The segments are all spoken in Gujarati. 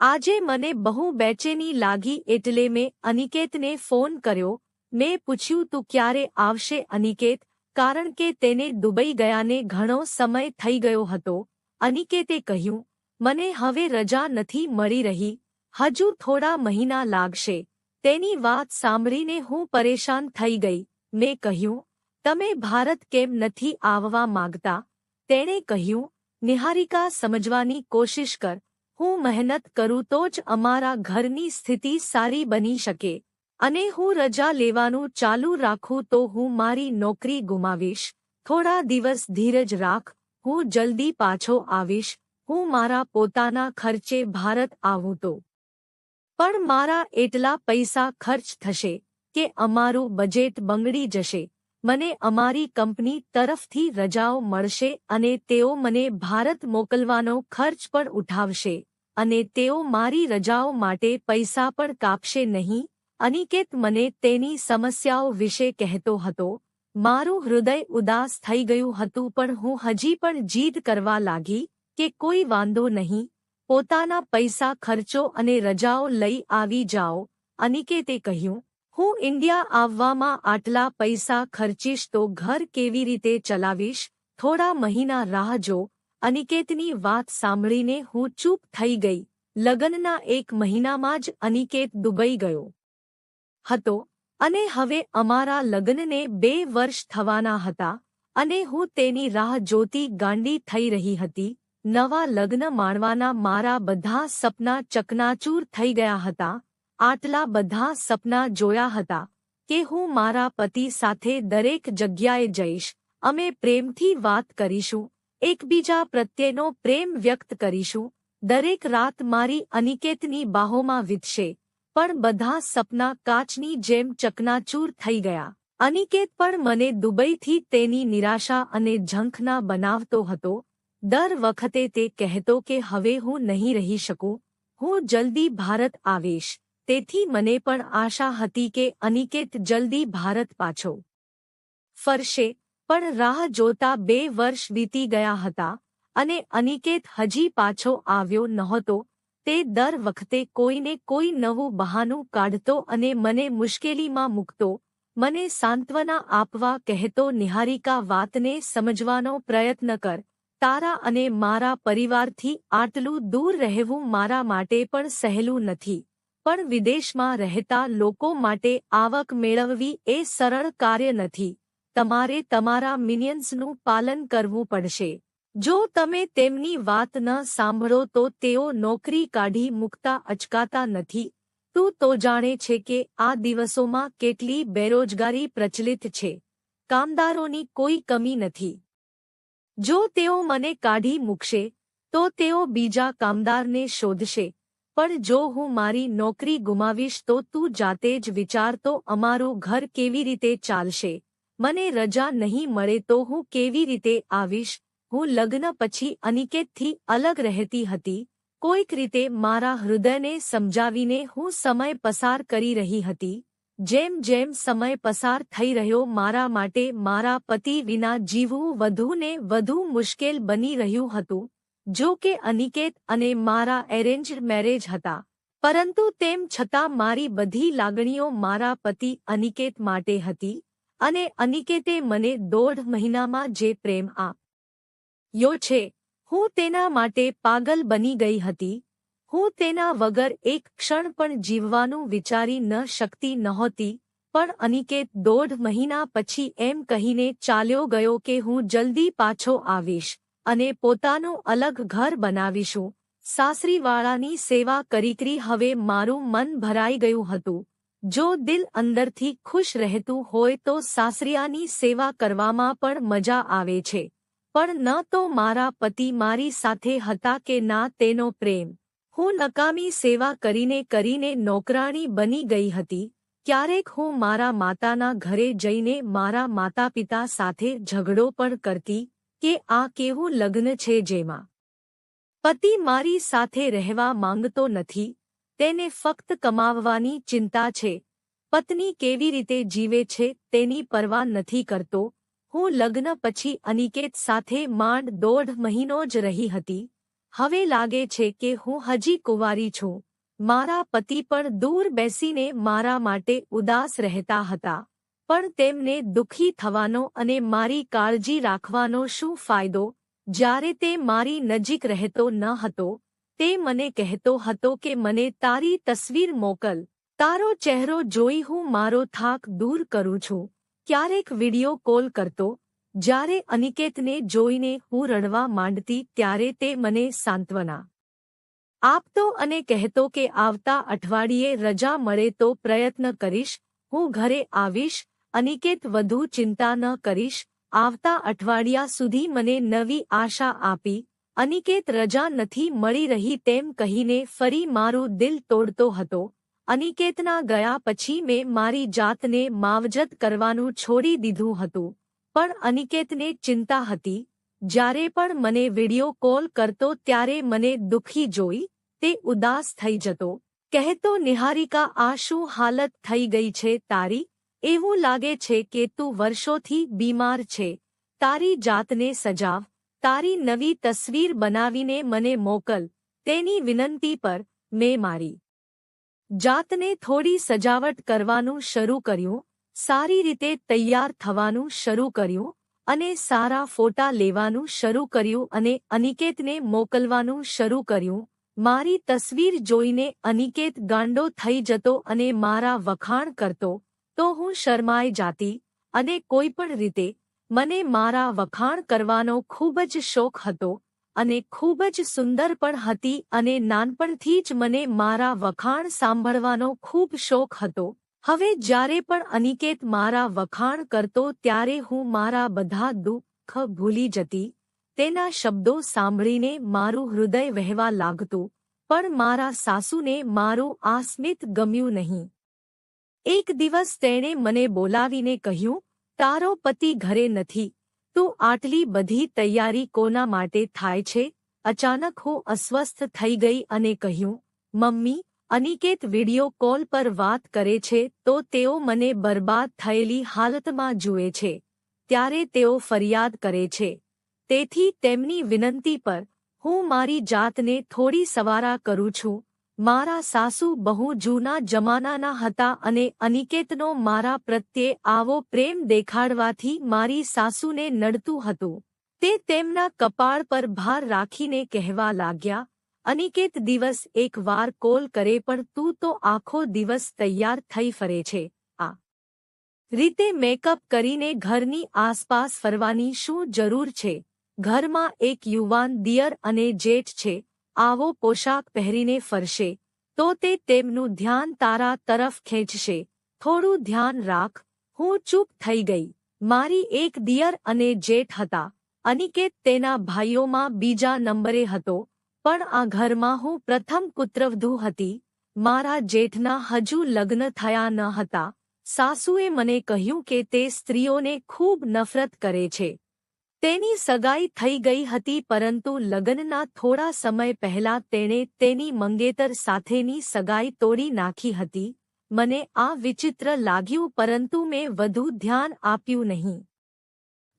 આજે મને બહુ બેચેની લાગી એટલે મેં અનિકેતને ફોન કર્યો. મેં પૂછ્યું, તું ક્યારે આવશે અનિકેત? કારણ કે તેને દુબઈ ગયાને ઘણો સમય થઈ ગયો હતો. અનિકેતે કહ્યું, મને હવે રજા નથી મળી રહી. હજુ થોડા મહિના લાગશે. તેની વાત સાંભળીને હું પરેશાન થઈ ગઈ. મેં કહ્યું, તમે ભારત કેમ નથી આવવા માંગતા? તેણે કહ્યું, નિહારિકા સમજવાની કોશિશ કર. હું મહેનત કરું તો જ અમારા ઘરની સ્થિતિ સારી બની શકે. અને હું રજા લેવાનું ચાલુ રાખું તો હું મારી નોકરી ગુમાવીશ. થોડા દિવસ ધીરજ રાખ, હું જલ્દી પાછો આવીશ, હું મારા પોતાના ખર્ચે ભારત આવું તો. પણ મારા એટલા પૈસા ખર્ચ થશે કે અમારું બજેટ બંગડી જશે. મને અમારી કંપની તરફથી રજાઓ મળશે અને તેઓ મને ભારત મોકલવાનો ખર્ચ પણ ઉઠાવશે, અને તેઓ મારી રજાઓ માટે પૈસા પણ કાપશે નહીં. અનિકેત મને તેની સમસ્યાઓ વિશે કહેતો હતો. મારું હૃદય ઉદાસ થઈ ગયું હતું પણ હું હજી પણ જીદ કરવા લાગી કે કોઈ વાંધો નહીં. પોતાના પૈસા ખર્ચો અને રજાઓ લઈ આવી જાઓ, અનિકેતે કહ્યું. હું ઇન્ડિયા આવવામાં આટલા પૈસા ખર્ચીશ તો ઘર કેવી રીતે ચલાવીશ? થોડા મહિના રાહ જો. અનિકેતની વાત સાંભળીને હું ચૂપ થઈ ગઈ. લગ્નના એક મહિનામાં જ અનિકેત દુબઈ ગયો હતો અને હવે અમારા લગ્નને બે વર્ષ થવાના હતા અને હું તેની રાહ જોતી ગાંડી થઈ રહી હતી. નવા લગ્ન માણવાના મારા બધા સપના ચકનાચૂર થઈ ગયા હતા. આટલા બધા સપના જોયા હતા કે હું મારા પતિ સાથે દરેક જગ્યાએ જઈશ, અમે પ્રેમથી વાત કરીશું, એકબીજા પ્રત્યેનો પ્રેમ વ્યક્ત કરીશું, દરેક રાત મારી અનિકેતની બાહોમાં વીતશે, પણ બધા સપના કાચની જેમ ચકનાચૂર થઈ ગયા. અનિકેત પણ મને દુબઈથી તેની નિરાશા અને ઝંખના બનાવતો હતો, દર વખતે તે કહેતો કે હવે હું નહીં રહી શકું, હું જલ્દી ભારત આવીશ. તેથી મને પણ આશા હતી કે અનિકેત જલ્દી ભારત પાછો ફરશે, પણ રાહ જોતા બે વર્ષ વીતી ગયા હતા અને અનિકેત હજી પાછો આવ્યો નહોતો, તે દર વખતે કોઈને કોઈ નવું બહાનું કાઢતો અને મને મુશ્કેલીમાં મૂકતો, મને સાંત્વના આપવા કહેતો, નિહારિકા, વાતને સમજવાનો પ્રયત્ન કર, તારા અને મારા પરિવારથી આટલું દૂર રહેવું મારા માટે પણ સહેલું નથી. પણ વિદેશમાં રહેતા લોકો માટે આવક મેળવવી એ સરળ કાર્ય નથી. તમારે તમારા મિનિયન્સનું પાલન કરવું પડશે. જો તમે તેમની વાત ન સાંભળો તો તેઓ નોકરી કાઢી મૂકતા અચકાતા નથી. તું તો જાણે છે કે આ દિવસોમાં કેટલી બેરોજગારી પ્રચલિત છે. કામદારોની કોઈ કમી નથી. જો તેઓ મને કાઢી મૂકશે, તો તેઓ બીજા કામદારને શોધશે. પણ જો હું મારી નોકરી ગુમાવીશ તો તું જાતે જ વિચાર તો અમારું ઘર કેવી રીતે ચાલશે? મને રજા નહીં મળે તો હું કેવી રીતે આવીશ? હું લગ્ન પછી અનિકેતથી અલગ રહેતી હતી. કોઈક રીતે મારા હૃદયને સમજાવીને હું સમય પસાર કરી રહી હતી. જેમ જેમ સમય પસાર થઈ રહ્યો મારા માટે મારા પતિ વિના જીવવું વધુને વધુ મુશ્કેલ બની રહ્યું હતું. જો કે અનિકેત અને મારા એરેન્જ મેરેજ હતા, પરંતુ તેમ છતાં મારી બધી લાગણીઓ મારા પતિ અનિકેત માટે હતી અને અનિકેતે મને દોઢ મહિનામાં જે પ્રેમ આપ્યો છે, હું તેના માટે પાગલ બની ગઈ હતી. હું તેના વગર એક ક્ષણ પણ જીવવાનું વિચારી ન શકતી નહોતી, પણ અનિકેત દોઢ મહિના પછી એમ કહીને ચાલ્યો ગયો કે હું જલ્દી પાછો આવીશ. અને પોતાનું અલગ ઘર બનાવીશું. સાસરીવાળાની સેવા કરી કરી હવે મારું મન ભરાઈ ગયું હતું. જો દિલ અંદરથી ખુશ રહેતું હોય તો સાસરિયાની સેવા કરવામાં પણ મજા આવે છે. પણ ન તો મારા પતિ મારી સાથે હતા કે ના તેનો પ્રેમ. હું નકામી સેવા કરીને કરીને નોકરાણી બની ગઈ હતી. ક્યારેક હું મારા માતાના ઘરે જઈને મારા માતા પિતા સાથે ઝઘડો પણ કરતી કે આ કેવું લગ્ન છે જેમાં? પતિ મારી સાથે રહેવા માંગતો નથી, તેને ફક્ત કમાવવાની ચિંતા છે. પત્ની કેવી રીતે જીવે છે તેની પરવા નથી કરતો. હું લગ્ન પછી અનિકેત સાથે માંડ દોઢ મહિનો જ રહી હતી. હવે લાગે છે કે હું હજી કુંવારી છું. મારા પતિ પણ દૂર બેસીને મારા માટે ઉદાસ રહેતા હતા. પણ તેમને દુઃખી થવાનો અને મારી કાળજી રાખવાનો શું ફાયદો? જ્યારે તે મારી નજીક રહેતો ન હતો, તે મને કહેતો હતો કે મને તારી તસવીર મોકલ. તારો ચહેરો જોઈ હું મારો થાક દૂર કરું છું. ક્યારેક વિડિયો કોલ કરતો, જ્યારે અનિકેતને જોઈને હું રડવા માંડતી ત્યારે તે મને સાંત્વના આપતો અને કહેતો કે આવતા અઠવાડિયે રજા મળે તો પ્રયત્ન કરીશ, હું ઘરે આવીશ અનિકેત વધુ ચિંતા ન કરીશ. આવતા અઠવાડિયા સુધી મને નવી આશા આપી, અનિકેત રજા નથી મળી રહી તેમ કહીને ફરી મારું દિલ તોડતો હતો. અનિકેતના ગયા પછી મેં મારી જાતને માવજત કરવાનું છોડી દીધું હતું, પણ અનિકેતને ચિંતા હતી. જ્યારે પણ મને વિડિયો કોલ કરતો ત્યારે મને દુઃખી જોઈ, તે ઉદાસ થઈ જતો. કહેતો, નિહારિકા, આ શું હાલત થઈ ગઈ છે તારી? એવું લાગે છે કે તું વર્ષોથી બીમાર છે. તારી જાતને સજાવ. તારી નવી તસવીર બનાવીને મને મોકલ. તેની વિનંતી પર મેં મારી. જાતને થોડી સજાવટ કરવાનું શરૂ કર્યું. સારી રીતે તૈયાર થવાનું શરૂ કર્યું અને સારા ફોટા લેવાનું શરૂ કર્યું અને અનિકેતને મોકલવાનું શરૂ કર્યું. મારી તસવીર જોઈને અનિકેત ગાંડો થઈ જતો અને મારા વખાણ કરતો. તો હું શરમાઈ જાતી અને કોઈ પણ રીતે મને મારા વખાણ કરવાનો ખૂબ જ શોખ હતો અને ખૂબ જ સુંદર પણ હતી અને નાનપણથી જ મને મારા વખાણ સાંભળવાનો ખૂબ શોખ હતો. હવે જ્યારે પણ અનિકેત મારા વખાણ કરતો ત્યારે હું મારા બધા દુઃખ ભૂલી જતી, તેના શબ્દો સાંભળીને મારું હૃદય વહેવા લાગતું, પણ મારા સાસુને મારું આ સ્મિત ગમ્યું નહીં. એક દિવસ તેણે મને બોલાવીને કહ્યું, તારો પતિ ઘરે નથી. તું આટલી બધી તૈયારી કોના માટે થાય છે? અચાનક હું અસ્વસ્થ થઈ ગઈ અને કહ્યું, મમ્મી, અનિકેત વિડિયો કોલ પર વાત કરે છે તો તેઓ મને બરબાદ થયેલી હાલતમાં જુએ છે. ત્યારે તેઓ ફરિયાદ કરે છે. તેથી તેમની વિનંતી પર હું મારી જાતને થોડી સવારા કરું છું. મારા સાસુ બહુ જૂના જમાનાના હતા અને અનિકેતનો મારા પ્રત્યે આવો પ્રેમ દેખાડવાથી મારી સાસુને નડતું હતું. તે તેમના કપાળ પર ભાર રાખીને કહેવા લાગ્યા, અનિકેત, દિવસ એક વાર કોલ કરે પણ તું તો આખો દિવસ તૈયાર થઈ ફરે છે. આ રીતે મેકઅપ કરીને ઘરની આસપાસ ફરવાની શું જરૂર છે? ઘરમાં એક યુવાન દિયર અને જેઠ છે. આવો પોશાક પહેરીને ફરશે, તો તે તેમનું ધ્યાન તારા તરફ ખેંચશે. થોડું ધ્યાન રાખ, હું ચૂપ થઈ ગઈ. મારી એક દિયર અને જેઠ હતા. અનિકેત તેના ભાઈઓમાં બીજા નંબરે હતો, પણ આ ઘરમાં હું પ્રથમ કુત્રવધુ હતી. મારા જેઠના હજુ લગ્ન થયા ન હતા. સાસુએ મને કહ્યું કે તે સ્ત્રીઓને ખૂબ નફરત કરે છે. તેની સગાઈ થઈ ગઈ હતી, પરંતુ લગ્નના થોડા સમય પહેલા તેણે તેની મંગેતર સાથેની સગાઈ તોડી નાખી હતી. મને આ વિચિત્ર લાગ્યું, પરંતુ મેં વધુ ધ્યાન આપ્યું નહીં.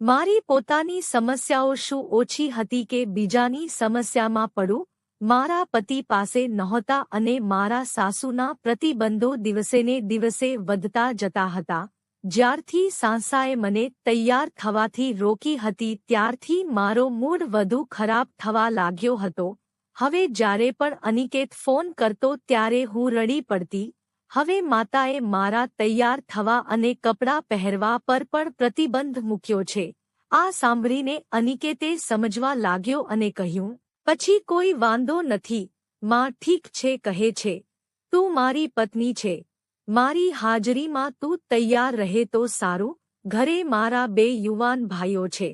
મારી પોતાની સમસ્યાઓ શું ઓછી હતી કે બીજાની સમસ્યામાં પડું? મારા પતિ પાસે નહોતા અને મારા સાસુના પ્રતિબંધો દિવસેને દિવસે વધતા જતા હતા. જ્યારથી સાંસાએ મને તૈયાર થવાથી રોકી હતી ત્યારથી મારો મૂડ વધુ ખરાબ થવા લાગ્યો હતો. હવે જ્યારે પણ અનિકેત ફોન કરતો ત્યારે હું રડી પડતી. હવે માતાએ મારા તૈયાર થવા અને કપડાં પહેરવા પર પણ પ્રતિબંધ મૂક્યો છે. આ સાંભળીને અનિકેતે સમજવા લાગ્યો અને કહ્યું, પછી કોઈ વાંધો નથી. માં ઠીક છે, કહે છે. તું મારી પત્ની છે. મારી હાજરીમાં તું તૈયાર રહે તો સારું, ઘરે મારા બે યુવાન ભાઈઓ છે.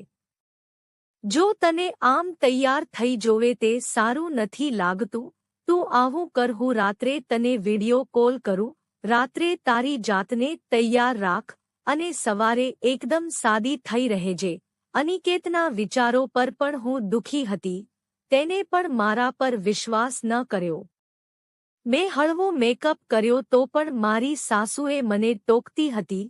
જો તને આમ તૈયાર થઈ જોવે તે સારું નથી લાગતું, તું આવું કર, હું રાત્રે તને વિડિયો કોલ કરું, રાત્રે તારી જાતને તૈયાર રાખ, અને સવારે એકદમ સાદી થઈ રહેજે. અનિકેતના વિચારો પર પણ હું દુઃખી હતી, તેને પણ મારા પર વિશ્વાસ ન કર્યો. મેં હળવો મેકઅપ કર્યો તો પણ મારી સાસુએ મને ટોકતી હતી.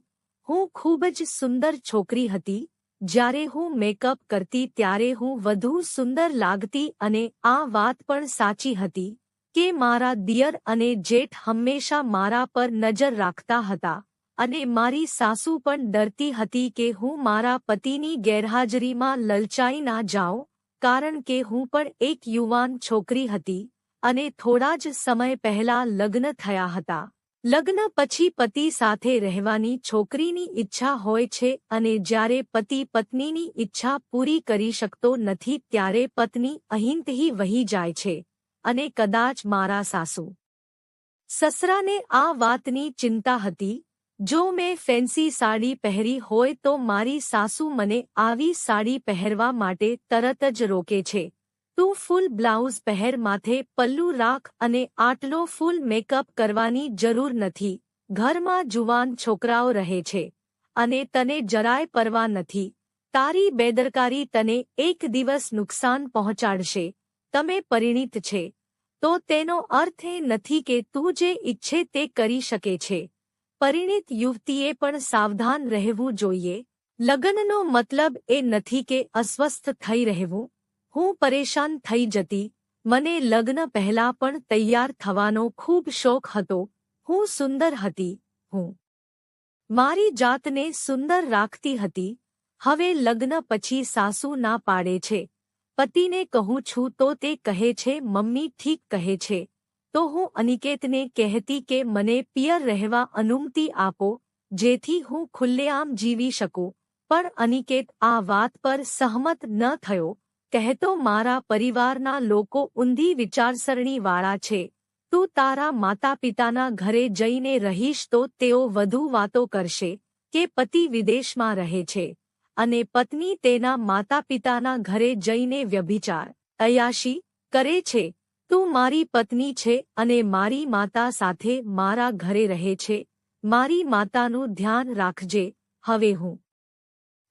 હું ખૂબ જ સુંદર છોકરી હતી. જ્યારે હું મેકઅપ કરતી ત્યારે હું વધુ સુંદર લાગતી અને આ વાત પણ સાચી હતી કે મારા દિયર અને જેઠ હંમેશા મારા પર નજર રાખતા હતા અને મારી સાસુ પણ ડરતી હતી કે હું મારા પતિની ગેરહાજરીમાં લલચાઈ ના જાઉં, કારણ કે હું પણ એક યુવાન છોકરી હતી. અને થોડા જ સમય પહેલા લગ્ન થયા હતા. લગ્ન પછી પતિ સાથે રહેવાની છોકરીની ઈચ્છા હોય છે અને જ્યારે પતિ પત્નીની ઈચ્છા પૂરી કરી શકતો નથી ત્યારે પત્ની અહિંતહી વહી જાય છે અને કદાચ મારા સાસુ સસરાને આ વાતની ચિંતા હતી, જો મેં ફેન્સી સાડી પહેરી હોય તો મારી સાસુ મને આવી સાડી પહેરવા માટે તરત જ રોકે છે. તું ફૂલ બ્લાઉઝ પહેર માથે પલ્લુ રાખ અને આટલો ફૂલ મેકઅપ કરવાની જરૂર નથી. ઘરમાં જુવાન છોકરાઓ રહે છે અને તને જરાય પરવા નથી. તારી બેદરકારી તને એક દિવસ નુકસાન પહોંચાડશે. તમે પરિણીત છે. તો તેનો અર્થ એ નથી કે તું જે ઈચ્છે તે કરી શકે છે. પરિણીત યુવતીએ પણ સાવધાન રહેવું જોઈએ. લગ્નનો મતલબ એ નથી કે અસ્વસ્થ થઈ રહેવું. હું પરેશાન થઈ જતી. મને લગ્ન પહેલા પણ તૈયાર થવાનો ખૂબ શોખ હતો. હું સુંદર હતી. હું મારી જાતને સુંદર રાખતી હતી. હવે લગ્ન પછી સાસુ ના પાડે છે. પતિને કહું છું તો તે કહે છે, મમ્મી ઠીક કહે છે. તો હું અનિકેતને કહેતી કે મને પિયર રહેવા અનુમતિ આપો, જેથી હું ખુલ્લેઆમ જીવી શકું. પણ અનિકેત આ વાત પર સહમત ન થયો. કહેતો મારા પરિવારના લોકો ઊંધી વિચારસરણીવાળા છે. તું તારા માતા પિતાના ઘરે જઈને રહીશ તો તેઓ વધુ વાતો કરશે કે પતિ વિદેશમાં રહે છે અને પત્ની તેના માતા પિતાના ઘરે જઈને વ્યભિચાર. અયાશી, કરે છે. તું મારી પત્ની છે અને મારી માતા સાથે મારા ઘરે રહે છે. મારી માતાનું ધ્યાન રાખજે. હવે હું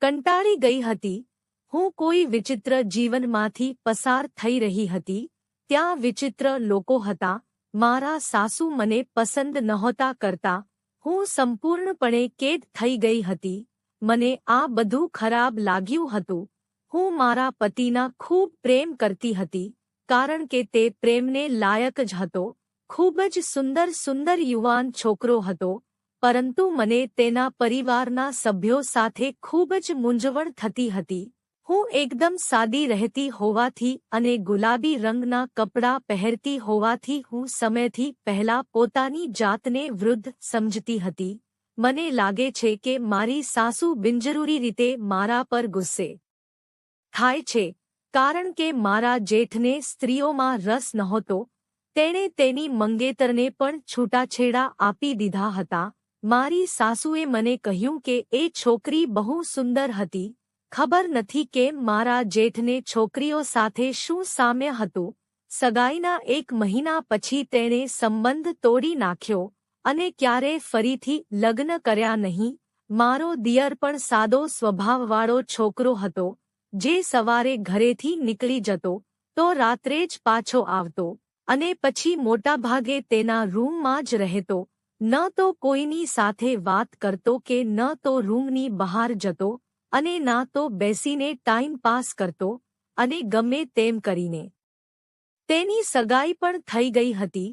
કંટાળી ગઈ હતી હું કોઈ વિચિત્ર જીવનમાંથી પસાર થઈ રહી હતી, ત્યાં વિચિત્ર લોકો હતા, મારા સાસુ મને પસંદ નહોતા કરતા, હું સંપૂર્ણપણે કેદ થઈ ગઈ હતી, મને આ બધું ખરાબ લાગ્યું હતું, હું મારા પતિના ખૂબ પ્રેમ કરતી હતી, કારણ કે તે પ્રેમને લાયક જ હતો, ખૂબ જ સુંદર સુંદર યુવાન છોકરો હતો, પરંતુ મને તેના પરિવારના સભ્યો સાથે ખૂબ જ મૂંઝવણ થતી હતી. હું એકદમ સાદી રહેતી હોવાથી અને ગુલાબી રંગના કપડાં પહેરતી હોવાથી હું સમયથી પહેલા પોતાની જાતને વૃદ્ધ સમજતી હતી. મને લાગે છે કે મારી સાસુ બિનજરૂરી રીતે મારા પર ગુસ્સે થાય છે, કારણ કે મારા જેઠને સ્ત્રીઓમાં રસ નહોતો. તેણે તેની મંગેતરને પણ છૂટાછેડા આપી દીધા હતા. મારી સાસુએ મને કહ્યું કે એ છોકરી બહુ સુંદર હતી. ખબર નથી કેમ મારા જેઠને છોકરીઓ સાથે શું સામ્ય હતું. સગાઈના એક મહિના પછી તેણે સંબંધ તોડી નાખ્યો અને ક્યારે ફરીથી લગ્ન કર્યા નહીં. મારો દિયર પણ સાદો સ્વભાવવાળો છોકરો હતો, જે સવારે ઘરેથી નીકળી જતો તો રાત્રે જ પાછો આવતો અને પછી મોટાભાગે તેના રૂમમાં જ રહેતો. ન તો કોઈની સાથે વાત કરતો કે ન તો રૂમની બહાર જતો. અને ના તો બેસીને ટાઈમ પાસ કરતો અને ગમે તેમ કરીને. તેની સગાઈ પણ થઈ ગઈ હતી,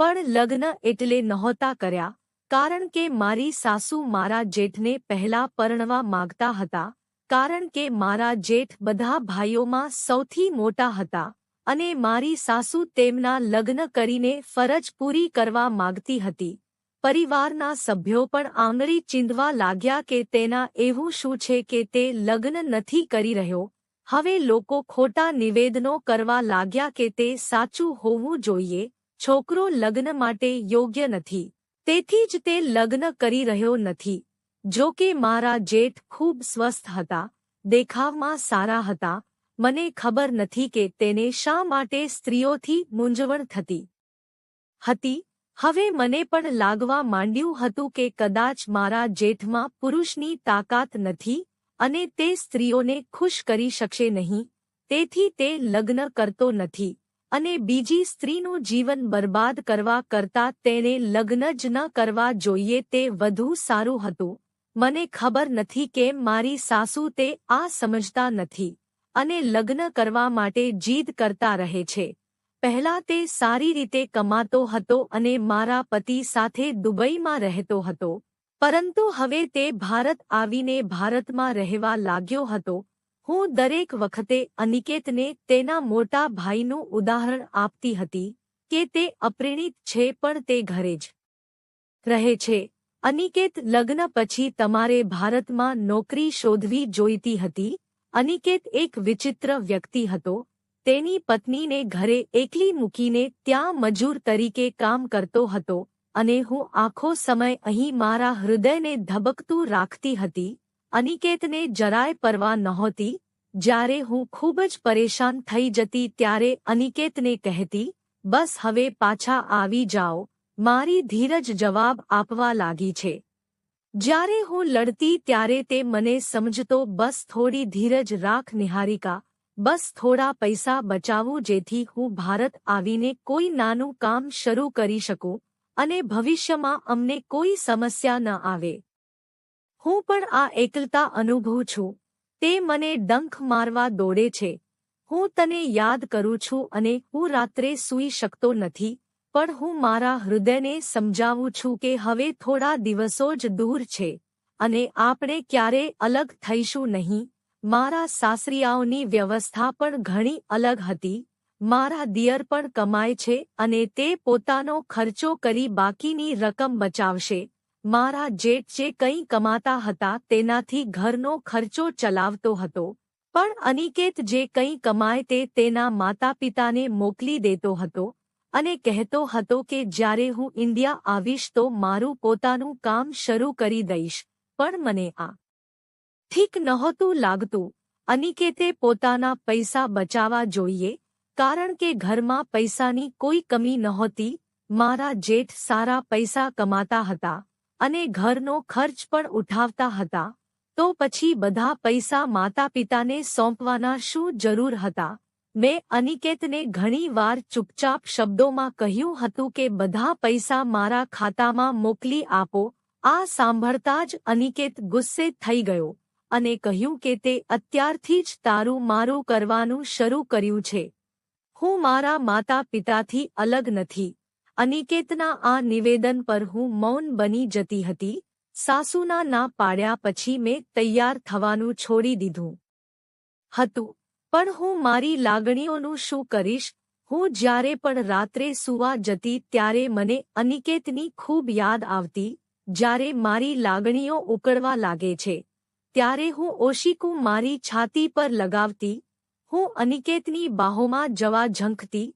પણ લગ્ન એટલે નહોતા કર્યા, કારણ કે મારી સાસુ મારા જેઠને પહેલા પરણવા માગતા હતા, કારણ કે મારા જેઠ બધા ભાઈઓમાં સૌથી મોટા હતા, અને મારી સાસુ તેમના લગ્ન કરીને ફરજ પૂરી કરવા માગતી હતી. પરિવારના સભ્યો પણ આંગળી ચીંધવા લાગ્યા કે તેના એવું શું છે કે તે લગ્ન નથી કરી રહ્યો. હવે લોકો ખોટા નિવેદનો કરવા લાગ્યા કે તે સાચું હોવું જોઈએ. છોકરો લગ્ન માટે યોગ્ય નથી. તેથી જ તે લગ્ન કરી રહ્યો નથી. જો કે મારા જેઠ ખૂબ સ્વસ્થ હતા, દેખાવમાં સારા હતા. મને ખબર નથી કે તેને શા માટે સ્ત્રીઓથી મૂંઝવણ થતી હતી. હવે મને પણ લાગવા માંડ્યું હતું કે કદાચ મારા જેઠમાં પુરુષની તાકાત નથી અને તે સ્ત્રીઓને ખુશ કરી શકશે નહીં, તેથી તે લગ્ન કરતો નથી અને બીજી સ્ત્રીનું જીવન બરબાદ કરવા કરતા તેને લગ્ન જ ન કરવા જોઈએ તે વધુ સારું હતું. મને ખબર નથી કેમ મારી સાસુ તે આ સમજતા નથી અને લગ્ન કરવા માટે જીદ કરતા રહે છે. પહેલા તે સારી રીતે કમાતો હતો અને મારા પતિ સાથે દુબઈમાં રહેતો હતો. પરંતુ હવે તે ભારત આવીને ભારતમાં રહેવા લાગ્યો હતો. હું દરેક વખતે અનિકેતને તેના મોટા ભાઈનું ઉદાહરણ આપતી હતી કે તે અપ્રેણિત છે પણ તે ઘરે જ રહે છે. અનિકેત લગ્ન પછી તમારે ભારતમાં નોકરી શોધવી જોઈતી હતી. અનિકેત એક વિચિત્ર વ્યક્તિ હતો. તેની પત્નીને ઘરે એકલી મૂકીને ત્યાં મજૂર તરીકે કામ કરતો હતો અને હું આખો સમય અહીં મારા હૃદયને ધબકતું રાખતી હતી. અનિકેતને જરાય પરવા નહોતી. જ્યારે હું ખૂબ જ પરેશાન થઈ જતી ત્યારે અનિકેતને કહેતી, બસ હવે પાછા આવી જાઓ. મારી ધીરજ જવાબ આપવા લાગી છે. જ્યારે હું લડતી ત્યારે તે મને સમજતો, બસ થોડી ધીરજ રાખ નિહારિકા. બસ થોડા પૈસા બચાવું જેથી હું ભારત આવીને કોઈ નાનું કામ શરૂ કરી શકું અને ભવિષ્યમાં અમને કોઈ સમસ્યા ન આવે. હું પણ આ એકલતા અનુભવું છું. તે મને ડંખ મારવા દોડે છે. હું તને યાદ કરું છું અને હું રાત્રે સૂઈ શકતો નથી, પણ હું મારા હૃદયને સમજાવું છું કે હવે થોડા દિવસો જ દૂર છે અને આપણે ક્યારે અલગ થઈશું નહીં. મારા સાસરિયાઓની વ્યવસ્થા પણ ઘણી અલગ હતી. મારા દિયર પણ કમાય છે અને તે પોતાનો ખર્ચો કરી બાકીની રકમ બચાવશે. મારા જેઠ જે કંઈ કમાતા હતા તેનાથી ઘરનો ખર્ચો ચલાવતો હતો. પણ અનિકેત જે કંઈ કમાય તે તેના માતા પિતાને મોકલી દેતો હતો અને કહેતો હતો કે જ્યારે હું ઇન્ડિયા આવીશ તો મારું પોતાનું કામ શરૂ કરી દઈશ. પણ મને આ ઠીક નહોતું લાગતું. અનિકેતે પોતાના પૈસા બચાવવા જોઈએ, કારણ કે ઘરમાં પૈસાની કોઈ કમી નહોતી. મારા જેઠ સારા પૈસા કમાતા હતા અને ઘરનો ખર્ચ પણ ઉઠાવતા હતા. તો પછી બધા પૈસા માતા પિતાને સોંપવાના શું જરૂર હતા? મેં અનિકેતને ઘણી વાર ચૂપચાપ શબ્દોમાં કહ્યું હતું કે બધા પૈસા મારા ખાતામાં મોકલી આપો. આ સાંભળતા જ અનિકેત ગુસ્સે થઈ ગયો. અને કહ્યું કે તે અત્યારથી જ તારું મારું કરવાનું શરૂ કર્યું છે. હું મારા માતા પિતાથી અલગ નથી. અનિકેતના આ નિવેદન પર હું મૌન બની જતી હતી. સાસુના ના પાડ્યા પછી મેં તૈયાર થવાનું છોડી દીધું. હતું. પણ હું મારી લાગણીઓનું શું કરીશ? હું જ્યારે પણ રાત્રે સુવા જતી ત્યારે મને અનિકેતની ખૂબ યાદ આવતી, જ્યારે મારી લાગણીઓ ઉકળવા લાગે છે. ત્યારે હું ઓશિકું મારી છાતી પર લગાવતી, હું અનિકેતની બાહોમાં જવા ઝંખતી,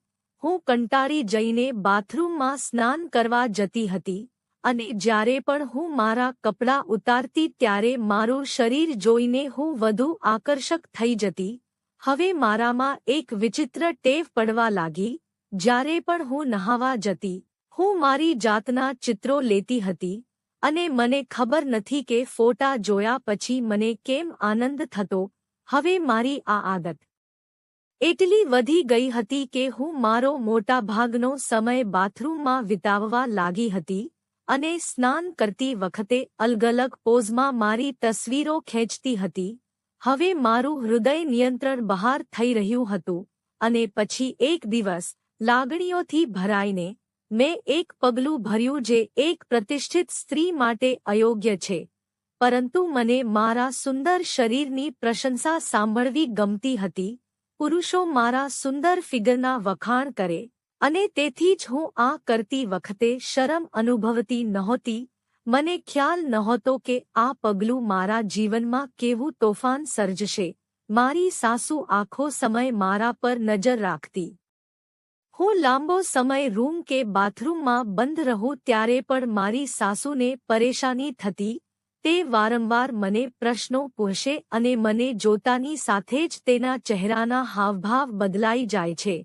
હું કંટાળી જઈને બાથરૂમમાં સ્નાન કરવા જતી હતી, અને જ્યારે પણ હું મારા કપડાં ઉતારતી ત્યારે મારું શરીર જોઈને હું વધુ આકર્ષક થઈ જતી. હવે મારામાં એક વિચિત્ર ટેવ પડવા લાગી, જ્યારે પણ હું નહાવા જતી, હું મારી જાતના ચિત્રો લેતી હતી. અને મને ખબર નથી કે ફોટા જોયા પછી મને કેમ આનંદ થતો. હવે મારી આ આદત. એટલી વધી ગઈ હતી કે હું મારો મોટા ભાગનો સમય બાથરૂમમાં વિતાવવા લાગી હતી અને સ્નાન કરતી વખતે અલગલગ પોઝમાં મારી તસવીરો ખેંચતી હતી. હવે મારું હૃદય નિયંત્રણ બહાર થઈ રહ્યું હતું અને પછી એક દિવસ લાગણીઓથી ભરાઈને મેં એક પગલું ભર્યું જે એક પ્રતિષ્ઠિત સ્ત્રી માટે અયોગ્ય છે. પરંતુ મને મારા સુંદર શરીરની પ્રશંસા સાંભળવી ગમતી હતી. પુરુષો મારા સુંદર ફિગરના વખાણ કરે, અને તેથી જ હું આ કરતી વખતે શરમ અનુભવતી નહોતી. મને ખ્યાલ નહોતો કે આ પગલું મારા જીવનમાં કેવું તોફાન સર્જશે. મારી સાસુ આખો સમય મારા પર નજર રાખતી. હું લાંબો સમય રૂમ કે બાથરૂમમાં બંધ રહું ત્યારે પણ મારી સાસુને પરેશાની થતી, તે વારંવાર મને પ્રશ્નો પૂછશે અને મને જોતાની સાથે જ તેના ચહેરાના હાવભાવ બદલાઈ જાય છે.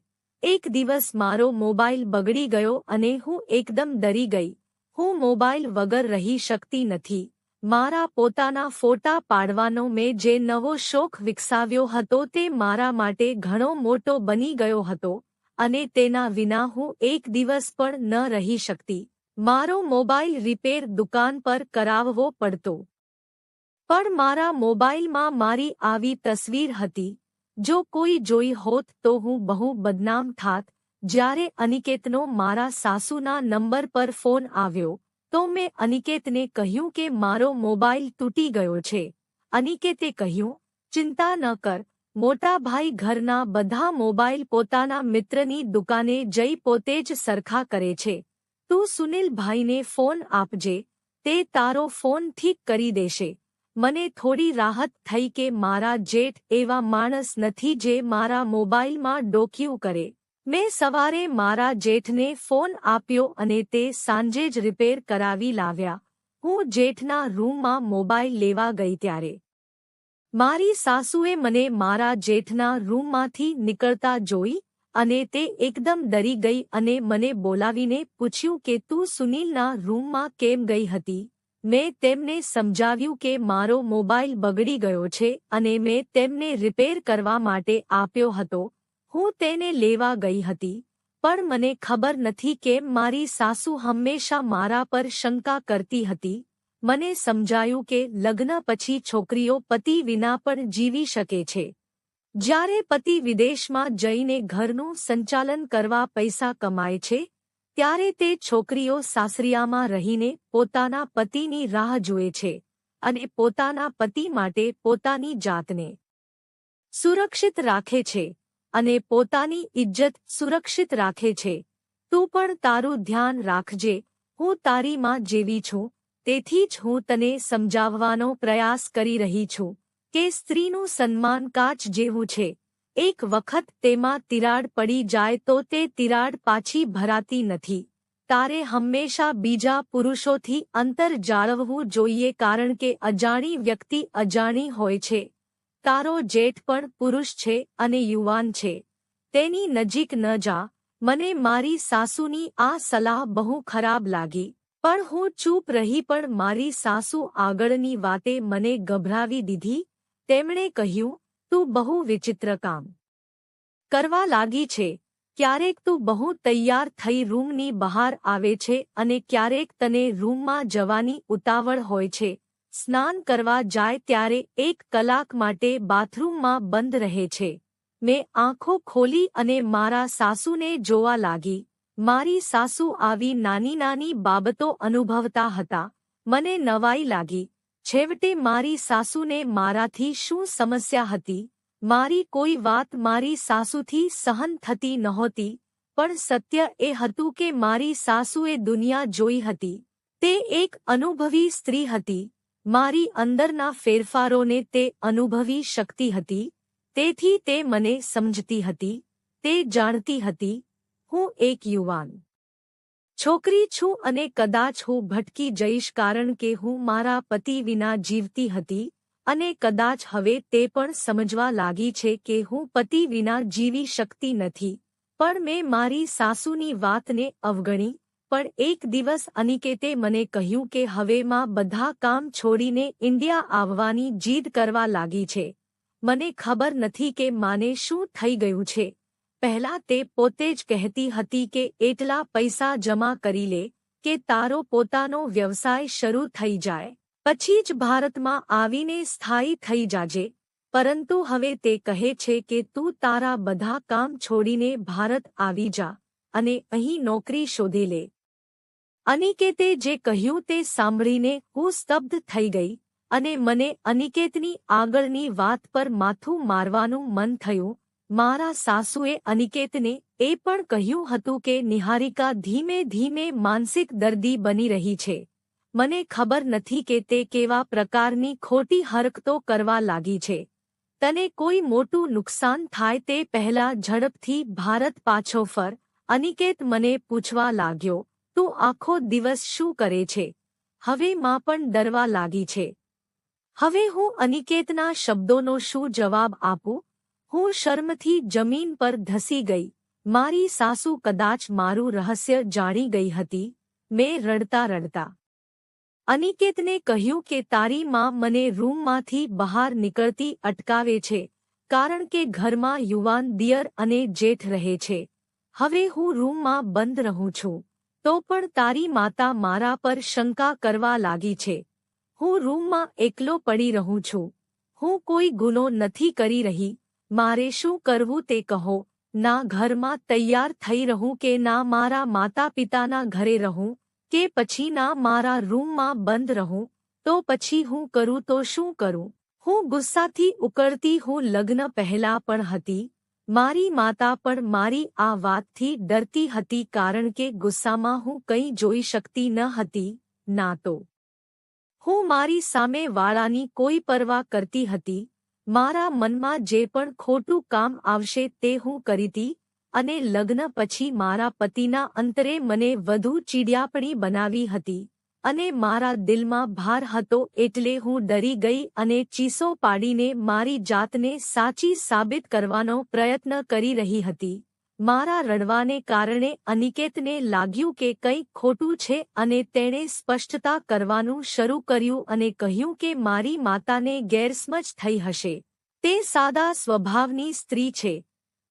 એક દિવસ મારો મોબાઈલ બગડી ગયો અને હું એકદમ ડરી ગઈ. હું મોબાઈલ વગર રહી શકતી નથી. મારા પોતાના ફોટા પાડવાનો મેં જે નવો શોખ વિકસાવ્યો હતો તે મારા માટે ઘણો મોટો બની ગયો હતો. અને તેના વિના હું એક દિવસ પણ ન રહી શકતી. મારો મોબાઈલ રિપેર દુકાન પર કરાવવો પડતો. પણ મારા મોબાઈલમાં મારી આવી તસવીર હતી. જો કોઈ જોઈ હોત તો હું બહુ બદનામ થાત. જ્યારે અનિકેતનો મારા સાસુના નંબર પર ફોન આવ્યો, તો મેં અનિકેતને કહ્યું કે મારો મોબાઈલ તૂટી ગયો છે. અનિકેતે કહ્યું, ચિંતા ન કર મોટા ભાઈ ઘરના બધા મોબાઈલ પોતાના મિત્રની દુકાને જઈ પોતે જ સરખા કરે છે. તું સુનિલભાઈને ફોન આપજે, તે તારો ફોન ઠીક કરી દેશે. મને થોડી રાહત થઈ કે મારા જેઠ એવા માણસ નથી જે મારા મોબાઈલમાં ડોક્યું કરે. મેં સવારે મારા જેઠને ફોન આપ્યો અને તે સાંજે જ રિપેર કરાવી લાવ્યા. હું જેઠના રૂમમાં મોબાઈલ લેવા ગઈ ત્યારે મારી સાસુએ મને મારા જેઠના રૂમમાંથી નીકળતા જોઈ અને તે એકદમ ડરી ગઈ અને મને બોલાવીને પૂછ્યું કે તું સુનીલના રૂમમાં કેમ ગઈ હતી? મેં તેમને સમજાવ્યું કે મારો મોબાઈલ બગડી ગયો છે અને મેં તેમને રિપેર કરવા માટે આપ્યો હતો. હું તેને લેવા ગઈ હતી. પણ મને ખબર નથી કેમ મારી સાસુ હંમેશા મારા પર શંકા કરતી હતી. મને સમજાયું કે લગ્ન પછી છોકરીઓ પતિ વિના પણ જીવી શકે છે. જ્યારે પતિ વિદેશમાં જઈને ઘરનું સંચાલન કરવા પૈસા કમાય છે, ત્યારે તે છોકરીઓ સાસરિયામાં રહીને પોતાના પતિની રાહ જુએ છે અને પોતાના પતિ માટે પોતાની જાતને સુરક્ષિત રાખે છે અને પોતાની ઇજ્જત સુરક્ષિત રાખે છે. તું પણ તારું ધ્યાન રાખજે, હું તારી માં જેવી છું તેથી જ હું તને સમજાવવાનો પ્રયાસ કરી રહી છું કે સ્ત્રીનું સન્માન કાચ જેવું છે. એક વખત તેમાં તિરાડ પડી જાય તો તે તિરાડ પાછી ભરાતી નથી. તારે હંમેશા બીજા પુરુષોથી અંતર જાળવવું જોઈએ કારણ કે અજાણી વ્યક્તિ અજાણી હોય છે. તારો જેઠ પણ પુરુષ છે અને યુવાન છે. તેની નજીક ન જા. મને મારી સાસુની આ સલાહ બહુ ખરાબ લાગી. પણ હું ચૂપ રહી પણ મારી સાસુ આગળની વાતે મને ગભરાવી દીધી. તેમણે કહ્યું, તું બહુ વિચિત્ર કામ કરવા લાગી છે. ક્યારેક તું બહુ તૈયાર થઈ રૂમની બહાર આવે છે અને ક્યારેક તને રૂમમાં જવાની ઉતાવળ હોય છે. સ્નાન કરવા જાય ત્યારે એક કલાક માટે બાથરૂમમાં બંધ રહે છે. મેં આંખો ખોલી અને મારા સાસુને જોવા લાગી. મારી સાસુ આવી નાની નાની બાબતો અનુભવતા હતા. મને નવાઈ લાગી. છેવટે મારી સાસુને મારાથી શું સમસ્યા હતી? મારી કોઈ વાત મારી સાસુથી સહન થતી નહોતી. પણ સત્ય એ હતું કે મારી સાસુએ દુનિયા જોઈ હતી. તે એક અનુભવી સ્ત્રી હતી. મારી અંદરના ફેરફારોને તે અનુભવી શકતી હતી. તેથી તે મને સમજતી હતી. તે જાણતી હતી. હું એક યુવાન. છોકરી છું અને કદાચ હું ભટકી જઈશ કારણ કે હું મારા પતિ વિના જીવતી હતી અને કદાચ હવે તે પણ સમજવા લાગી છે કે હું પતિ વિના જીવી શકતી નથી. પણ મેં મારી સાસુની વાતને અવગણી, પણ એક દિવસ અનિકેતે મને કહ્યું કે હવે માં બધા કામ છોડીને ઇન્ડિયા આવવાની જીદ કરવા લાગી છે. મને ખબર નથી કે માને શું થઈ ગયું છે. પહેલા તે પોતે જ કહેતી હતી કે એટલા પૈસા જમા કરી લે કે તારો પોતાનો વ્યવસાય શરૂ થઈ જાય. પછી જ ભારતમાં આવીને સ્થાયી થઈ જાજે. પરંતુ હવે તે કહે છે કે તું તારા બધા કામ છોડીને ભારત આવી જા અને અહીં નોકરી શોધી લે. અનિકેતે જે કહ્યું તે સાંભળીને હું સ્તબ્ધ થઈ ગઈ અને મને અનિકેતની આગળની વાત પર માથું મારવાનું મન થયું મારા સાસુએ અનિકેતને એ પણ કહ્યું હતું કે નિહારિકા ધીમે ધીમે માનસિક દર્દી બની રહી છે. મને ખબર નથી કે તે કેવા પ્રકારની ખોટી હરકતો કરવા લાગી છે. તને કોઈ મોટું નુકસાન થાય તે પહેલા ઝડપથી ભારત પાછો ફર. અનિકેત મને પૂછવા લાગ્યો, તું આખો દિવસ શું કરે છે? હવે માં પણ ડરવા લાગી છે. હવે હું અનિકેતના શબ્દોનો શું જવાબ આપું? હું શર્મથી જમીન પર ધસી ગઈ. મારી સાસુ કદાચ મારું રહસ્ય જાણી ગઈ હતી. મેં રડતા રડતા અનિકેતને કહ્યું કે તારી માં મને રૂમમાંથી બહાર નીકળતી અટકાવે છે, કારણ કે ઘરમાં યુવાન દિયર અને જેઠ રહે છે. હવે હું રૂમમાં બંધ રહું છું. તો પણ તારી માતા મારા પર શંકા કરવા લાગી છે. હું રૂમમાં એકલો પડી રહું છું. હું કોઈ ગુનો નથી કરી રહી. મારે શું કરવું તે કહો. ના ઘરમાં તૈયાર થઈ રહું કે ના મારા માતા પિતાના ઘરે રહું કે પછી ના મારા રૂમમાં બંધ રહું, તો પછી હું કરું તો શું કરું? હું ગુસ્સાથી ઉકળતી હું લગ્ન પહેલા પણ હતી, મારી માતા પણ મારી આ વાતથી ડરતી હતી કારણ કે ગુસ્સામાં હું કંઈ જોઈ શકતી ન હતી, ના તો. હું મારી સામે વાળાની કોઈ પરવા કરતી હતી મારા મનમાં જે પણ ખોટું કામ આવશે તે હું કરીતી અને લગ્ન પછી મારા પતિના અંતરે મને વધુ ચીડિયાપણી બનાવી હતી અને મારા દિલમાં ભાર હતો એટલે હું ડરી ગઈ અને ચીસો પાડીને મારી જાતને સાચી સાબિત કરવાનો પ્રયત્ન કરી રહી હતી. મારા રડવાને કારણે અનિકેતને લાગ્યું કે કંઈક ખોટું છે અને તેણે સ્પષ્ટતા કરવાનું શરૂ કર્યું અને કહ્યું કે મારી માતાને ગેરસમજ થઈ હશે. તે સાદા સ્વભાવની સ્ત્રી છે.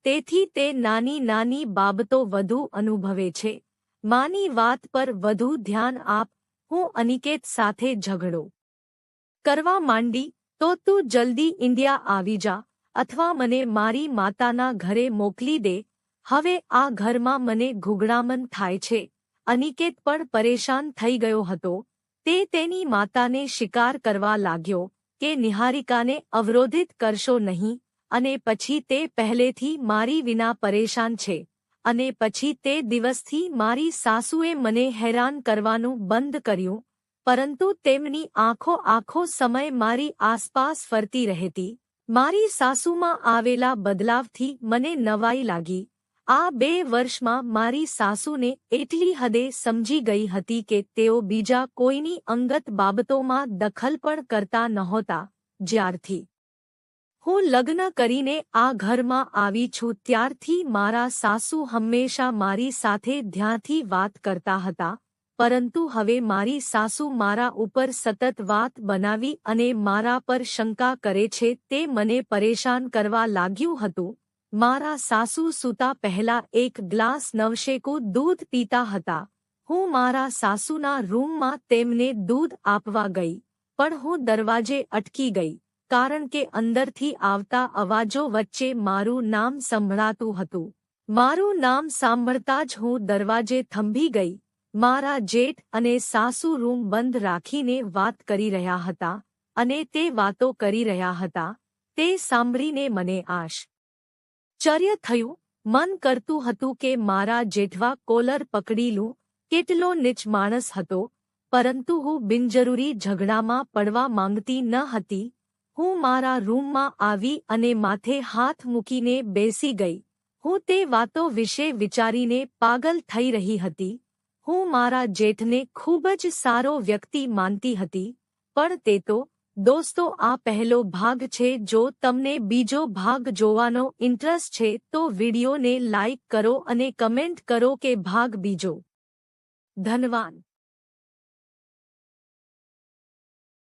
તેથી તે નાની નાની બાબતો વધુ અનુભવે છે. માની વાત પર વધુ ધ્યાન આપ, હું અનિકેત સાથે ઝઘડો કરવા માંડી, તો તું જલ્દી ઇન્ડિયા આવી જા, અથવા મને મારી માતાના ઘરે મોકલી દે હવે આ ઘરમાં મને ઘૂઘડામન થાય છે. અનિકેત પણ પરેશાન થઈ ગયો હતો. તે તેની માતાને શિકાર કરવા લાગ્યો કે નિહારિકાને અવરોધિત કરશો નહીં અને પછી તે પહેલેથી મારી વિના પરેશાન છે અને પછી તે દિવસથી મારી સાસુએ મને હેરાન કરવાનું બંધ કર્યું, પરંતુ તેમની આંખો આખો સમય મારી આસપાસ ફરતી રહેતી. મારી સાસુમાં આવેલા બદલાવથી મને નવાઈ લાગી. આ બે વર્ષમાં મારી સાસુને એટલી હદે સમજી ગઈ હતી કે તેઓ બીજા કોઈની અંગત બાબતોમાં દખલ પણ કરતા નહોતા, જ્યારથી હું લગ્ન કરીને આ ઘરમાં આવી છું ત્યારથી મારા સાસુ હંમેશા મારી સાથે ધ્યાનથી વાત કરતા હતા, પરંતુ હવે મારી સાસુ મારા ઉપર સતત વાત બનાવી અને મારા પર શંકા કરે છે તે મને પરેશાન કરવા લાગ્યું હતું મારા સાસુ સૂતા પહેલા એક ગ્લાસ નવશેકો દૂધ પીતા હતા. હું મારા સાસુના રૂમમાં તેમને દૂધ આપવા ગઈ, પણ હું દરવાજે અટકી ગઈ, કારણ કે અંદરથી આવતા અવાજો વચ્ચે મારું નામ સંભળાતું હતું. મારું નામ સાંભળતા જ હું દરવાજે થંભી ગઈ. મારા જેઠ અને સાસુ રૂમ બંધ રાખીને વાત કરી રહ્યા હતા, અને તે વાતો કરી રહ્યા હતા. તે સાંભળીને મને આશ ચર્ય થયું. મન કરતું હતું કે મારા જેઠવા કોલર પકડી લઉં. કેટલો નીચ માણસ હતો. પરંતુ હું બિનજરૂરી ઝઘડામાં પડવા માંગતી ન હતી. હું મારા રૂમમાં આવી અને માથે હાથ મૂકીને બેસી ગઈ. હું તે વાતો વિશે વિચારીને પાગલ થઈ રહી હતી. હું મારા જેઠને ખૂબ જ સારો વ્યક્તિ માનતી હતી. પણ તે તો દોસ્તો, આ પહેલો ભાગ છે. જો તમને બીજો ભાગ જોવાનો ઇન્ટરેસ્ટ છે, તો વિડીયોને લાઇક કરો અને કમેન્ટ કરો કે ભાગ બીજો. ધન્યવાદ.